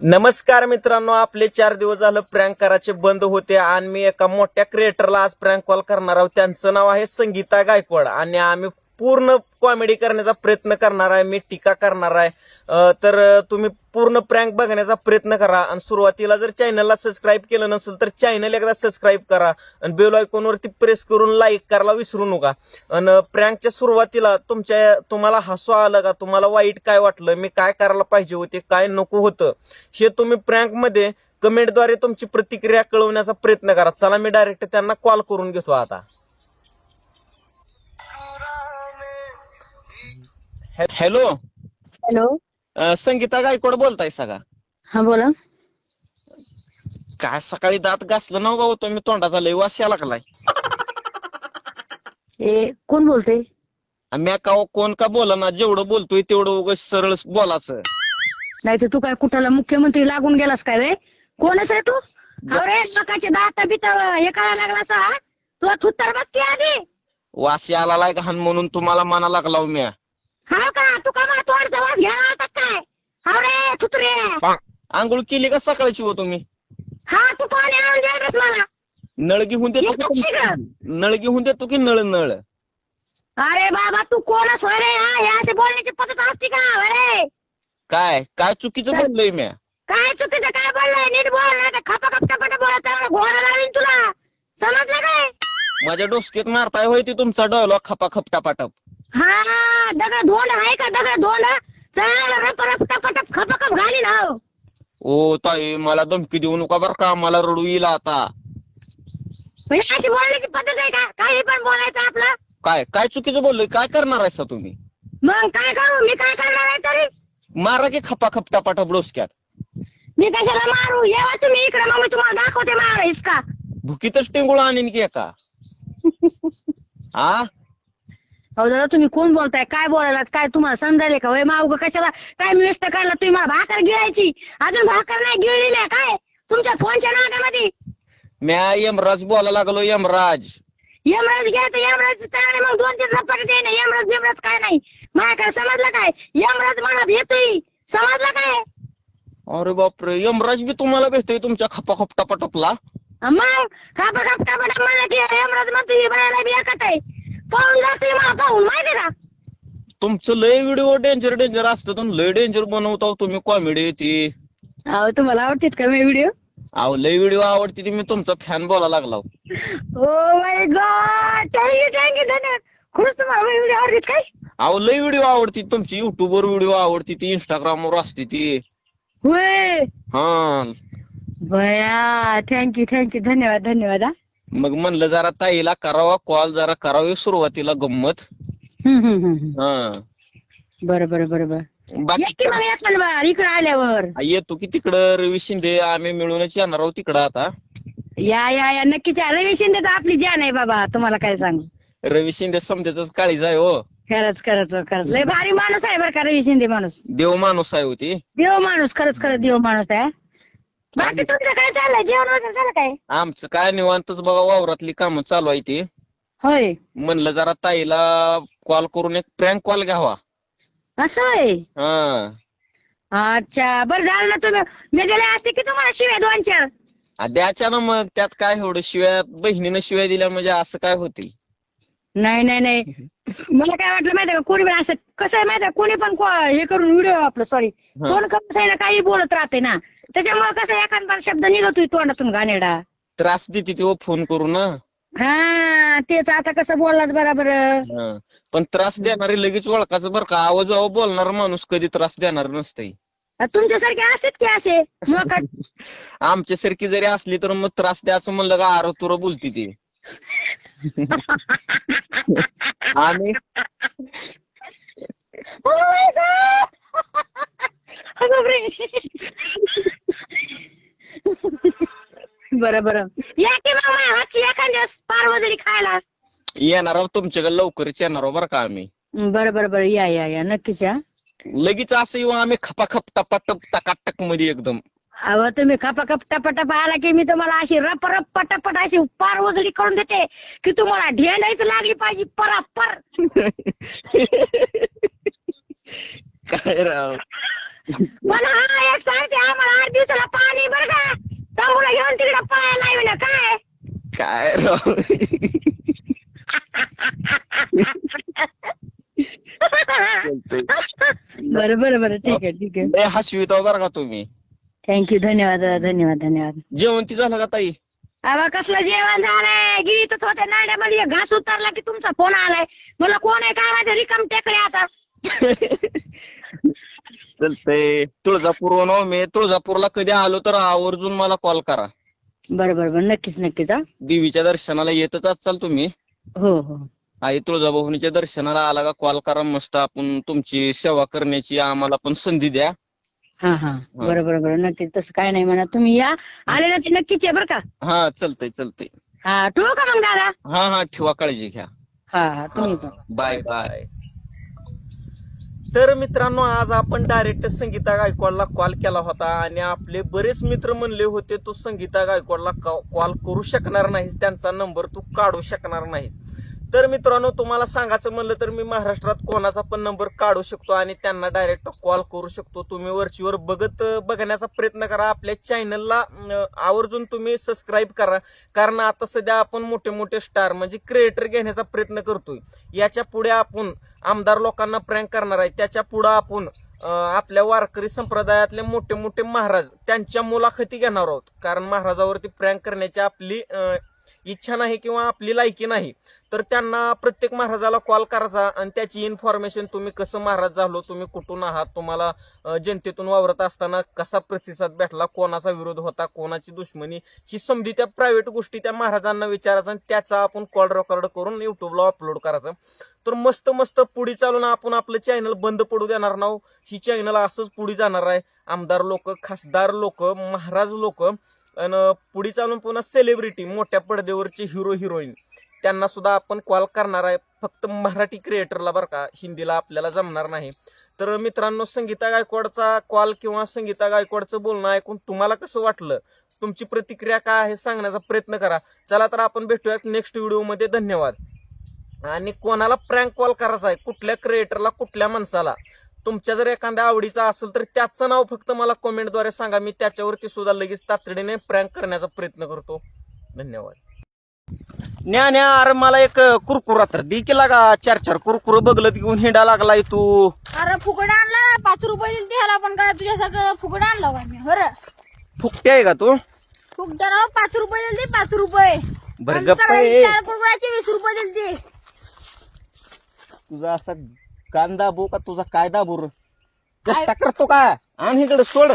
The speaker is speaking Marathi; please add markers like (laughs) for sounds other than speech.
नमस्कार मित्रांनो आपले चार दिवस झालं प्रँक करायचे बंद होते आणि मी एका मोठ्या क्रिएटरला आज प्रँक कॉल करणार आहोत. त्यांचं नाव आहे संगीता गायकवाड आणि आम्ही पूर्ण कॉमेडी करण्याचा प्रयत्न करणार आहे मी टीका करणार आहे. तर तुम्ही पूर्ण प्रँक बघण्याचा प्रयत्न करा आणि सुरुवातीला जर चॅनलला सबस्क्राईब केलं नसेल तर चॅनल एकदा सबस्क्राईब करा आणि बेल आयकॉनवरती प्रेस करून लाईक करायला विसरू नका. आणि प्रँकच्या सुरुवातीला तुमच्या तुम्हाला हसू आलं का? तुम्हाला वाईट काय वाटलं? मी काय करायला पाहिजे होते? काय नको होतं? हे तुम्ही प्रँकमध्ये कमेंटद्वारे तुमची प्रतिक्रिया कळवण्याचा प्रयत्न करा. चला मी डायरेक्ट त्यांना कॉल करून घेतो आता. हॅलो. हॅलो. संगीता गायकवाड बोलताय सगळा. हा बोला. काय सकाळी दात घासलं ना गाव तुम्ही? तोंडाचा लय वास यायला लागलाय. ए कोण बोलते मी का कोण का बोला ना जेवढं बोलतोय तेवढं उगाच सरळ बोलाचं. नाही तर तू काय कुठाला मुख्यमंत्री लागून गेलास काय रे कोणच रे तू? अरे सकाळचे दात बित हे करायला लागला असा तुला थुत्तर बघते आधी. वास यायला लाय घाण म्हणून तुम्हाला मना लागला मी हा का? तू का मला तोंडचा वास घ्यायला आलता काय? हा रे थुत्रे. आंघोळ केली का सकाळची हो तुम्ही? हा तू पाणी आणून दे रे मला. नळ घेऊन देतो येतो की. नळ घेऊन देतो की नळ नळ? अरे बाबा तू कोणच होय रे? हा हे अशी बोलण्याची पद्धत असते का? अरे काय? काय चुकीचं बोललोय मी काय चुकीचं? काय बोललाय? नीट बोल नाही तर खपा खपटा पटा बोलत घोडा लावीन तुला. समजलं काय? माझ्या डोसक्यात मारताय होय ते तुमचा डॉयलॉग खपा खपटा पाटप. हा दगड धोंड आहे का दगड धोंड? चांगलं रप रप टप टप खप खप घाली ना हो. ओ ताई मला धमकी देऊ नका बर का मला रडू येईल आता. म्हणजे अशी बोलण्याची पद्धत आहे का? काही पण बोलायचं आपलं. काय काय चुकीचं बोललोय? काय करणार आहे तुम्ही? मग काय करू? मी काय करणार आहे तरी? मारा की खपा खपटा पाटप डोसक्यात. मी कशाला मारू? येवा तुम्ही इकडे मग मी तुम्हाला दाखवते मारा इसका. भुकीतच टेंगुळ आणीन की एका. (laughs) आ? हो दादा तुम्ही कोण बोलताय? काय बोलायला काय तुम्हाला समजायले का? होय माऊ कशाला? काय मिनिस्ट करायला तुम्ही मला भाकर गिळायची? अजून भाकर नाही गिळली नाही काय? तुमच्या फोनच्या नादामध्ये म्या यमराज बोलायला लागलो यमराज. यमराज घ्या तर यमराज चांगले मग दोन तीन रप्पा दे ना यमराज बिमराज काय नाही. माझ्याकडे समजलं काय? यमराज मला भेटतोय. समजलं काय? अरे बापरे यमराज बी तुम्हाला भेटतोय तुमच्या खपा खपटा पाटपला मग? खापा खापटा पटा म्हणलं की यमराज म्हणतो ही बायाला बी एकट आहे. पाहून जातोय मला पाहून माहिती का? तुमचं लय व्हिडिओ डेंजर डेंजर असतं तुम्ही लय डेंजर बनवता हो तुम्ही कॉमेडी ती. अहो तुम्हाला आवडतात का मी व्हिडिओ अहो लय व्हिडिओ आवडते ती मी तुमचा फॅन बोलायला लागला. ओ my god thank you thank you धन्यवाद. खरंच तुम्हाला व्हिडिओ आवडतात काय? अहो लय व्हिडिओ आवडती तुमची युट्यूब वर व्हिडिओ आवडती ती इंस्टाग्राम वर असते ती. होय? हा. बया थँक्यू थँक्यू धन्यवाद धन्यवाद हा. मग म्हणलं जरा ताईला करावा कॉल जरा करावी सुरुवातीला गंमत. हम्म, हम्म, हम्म, हम्म. हा. बरं बरं बरं बरं. या बाकी मग बा इकडे आल्यावर. येतो की तिकडं रवी शिंदे आम्ही मिळूनच येणार आहोत तिकडं आता. या या या नक्कीच या. रवी शिंदे तर आपली जान आहे बाबा तुम्हाला काय सांगू. रवी शिंदे समजायच काळीज आहे हो. खरंच खरंच हो, खरंच. लय भारी माणूस आहे बरं का रवी शिंदे माणूस. देव माणूस आहे होती देव माणूस खरंच खरंच देव माणूस आहे. बाकी तुमचं काय चाललंय? जेवण वगैरे झालं काय? आमचं काय निवांतच बघा वावरातली कामं चालू आहे ती. होय. म्हणलं जरा ताईला कॉल करून एक प्रँक कॉल घ्यावा. असं आहे हा. अच्छा बरं झालं ना तुम्ही. मी गेले असते की तुम्हाला शिव्या दोन चार आ, द्याच्या ना मग त्यात काय एवढं शिव्या? बहिणीनं शिव्या दिल्या म्हणजे असं काय होते? नाही नाही नाही. मला काय वाटलं माहितीये का कोणी पण असं कसं आहे माहितीये कोणी पण को- हे करून व्हिडिओ आपलं सॉरी कोण कसं आहे ना काही बोलत राहते ना. त्याच्यामुळे कसं एखादा शब्द निघतोय तोंडातून घाणेरडा. त्रास देते ती हो फोन करून ना हा तेच आता कसं बोललात बरोबर. हा. पण त्रास देणारी लगेच ओळखायचं बरं का. आवाज आव बोलणार माणूस कधी त्रास देणार नसतंय. तुमच्यासारखे असतात की असे? मोकट. (laughs) आमच्यासारखी जरी असली तर मग त्रास द्यायचं म्हणलं का आर तुर बोलती ती. (laughs) (laughs) आणि? Oh my God! (laughs) बरं बरं. या की पारवजडी खायला. येणार आहोत तुमच्याकडे लवकरच येणार आहोत बरं का आम्ही. बरं बरं बरं. या या या. नक्कीच या. लगेच असं येऊ आम्ही खपाखप टपाटप टकाटकमध्ये एकदम. अहो तुम्ही खपा खप टपा टपा आला की मी तुम्हाला अशी रप रप पटापट अशी पार वजडी करून देते की तुम्हाला ढेंडायचं लागली पाहिजे परापर. (laughs) काय राव? पण हा एक सांगते आम्हाला आठ दिवसाला पाणी बरं का. तांबूला घेऊन तिकडे पळायला येऊ ना काय? काय राव? बर बर ठीक आहे ठीक आहे. हा हसवी तो बरं का तुम्ही. थँक्यू धन्यवाद धन्यवाद धन्यवाद. जेवण ती झालं का ताई? अबा कसलं जेवण झालंय? गिरीतच होते नांड्यामध्ये. एक घास उतरला की तुमचा फोन आलाय. मला कोण आहे काय माझ्या रिकम टेकडे आता. (laughs) चलतंय. तुळजापूर मी तुळजापूरला कधी आलो तर आवर्जून मला कॉल करा. बरं बरं बरं. नक्कीच नक्कीच हा. देवीच्या दर्शनाला येतच असाल तुम्ही. हो हो. आई तुळजाभवानीच्या दर्शनाला आला का कॉल करा मस्त. आपण तुमची सेवा करण्याची आम्हाला पण संधी द्या. हा हा. बरं बरं बरं. नक्कीच. तसं काय नाही म्हणा तुम्ही या. आले ना ते नक्कीच आहे बरं का? हा चलतंय चलतंय. हा ठेवू का मग दादा? हा हा. ठेवा काळजी घ्या. हा हा. तुम्ही पण. Bye bye. तर मित्रांनो आज आपण डायरेक्ट संगीता गायकवाडला कॉल केला होता आणि आपले बरेच मित्र म्हणले होते तू संगीता गायकवाडला कॉल करू शकणार नाहीस त्यांचा नंबर तू काढू शकणार नाहीस. तर मित्रांनो तुम्हाला सांगायचं म्हणलं तर मी महाराष्ट्रात कोणाचा पण नंबर काढू शकतो आणि त्यांना डायरेक्ट कॉल करू शकतो. तुम्ही वरचीवर बघत बघण्याचा प्रयत्न करा. आपल्या चॅनलला आवर्जून तुम्ही सबस्क्राईब करा. कारण आता सध्या आपण मोठे मोठे स्टार म्हणजे क्रिएटर घेण्याचा प्रयत्न करतोय. याच्यापुढे आपण आमदार लोकांना प्रँक करणार आहे. त्याच्या पुढे आपण आपल्या वारकरी संप्रदायातले मोठे मोठे महाराज त्यांच्या मुलाखती घेणार आहोत. कारण महाराजावरती प्रँक करण्याची आपली इच्छा नाही किंवा आपली लायकी नाही तर त्यांना प्रत्येक महाराजाला कॉल करायचा आणि त्याची इन्फॉर्मेशन तुम्ही कसं महाराज झालो तुम्ही कुठून आहात तुम्हाला जनतेतून वावरत असताना कसा प्रतिसाद भेटला कोणाचा विरोध होता कोणाची दुश्मनी ही समधी त्या प्रायव्हेट गोष्टी त्या महाराजांना विचारायचं आणि त्याचा आपण कॉल रेकॉर्ड करून युट्यूबला अपलोड करायचं. तर मस्त मस्त पुढे चालून आपण आपलं चॅनल बंद पडू देणार नाव हो. ही. चॅनल असंच पुढे जाणार आहे. आमदार लोक खासदार लोक महाराज लोक आणि पुढे चालून पुन्हा सेलिब्रिटी मोठ्या पडद्यावरचे हिरो हिरोईन त्यांना सुद्धा आपण कॉल करणार आहे. फक्त मराठी क्रिएटरला बरं का हिंदीला आपल्याला जमणार नाही. तर मित्रांनो संगीता गायकवाडचा कॉल किंवा संगीता गायकवाडचं बोलणं ऐकून तुम्हाला कसं वाटलं? तुमची प्रतिक्रिया काय आहे सांगण्याचा प्रयत्न करा. चला तर आपण भेटूयात नेक्स्ट व्हिडिओमध्ये धन्यवाद. आणि कोणाला प्रँक कॉल करायचा आहे? कुठल्या क्रिएटरला कुठल्या माणसाला? तुमच्या जर एखाद्या आवडीचा असेल तर त्याचं नाव फक्त मला कमेंटद्वारे सांगा. मी त्याच्यावरती सुद्धा लगेच तातडीने प्रँक करण्याचा प्रयत्न करतो. धन्यवाद. न्या न्या अरे मला एक कुरकुरा तर दे का चार चार कुरकुर बघलत घेऊन हिंडा लागलाय तू अरे फुकट आणला पाच रुपये दिले त्याला पण काय तुझ्यासारखं फुकट आणलं का मी? फुकटे आहे का तू? फुकट राव पाच रुपये दिले पाच रुपये. बरं गप्प. चार कुरकुराचे वीस रुपये दिले तुझा असा कांदा बो का तुझा कायदा बोर? चेष्टा करतो का? आणि इकडे सोड.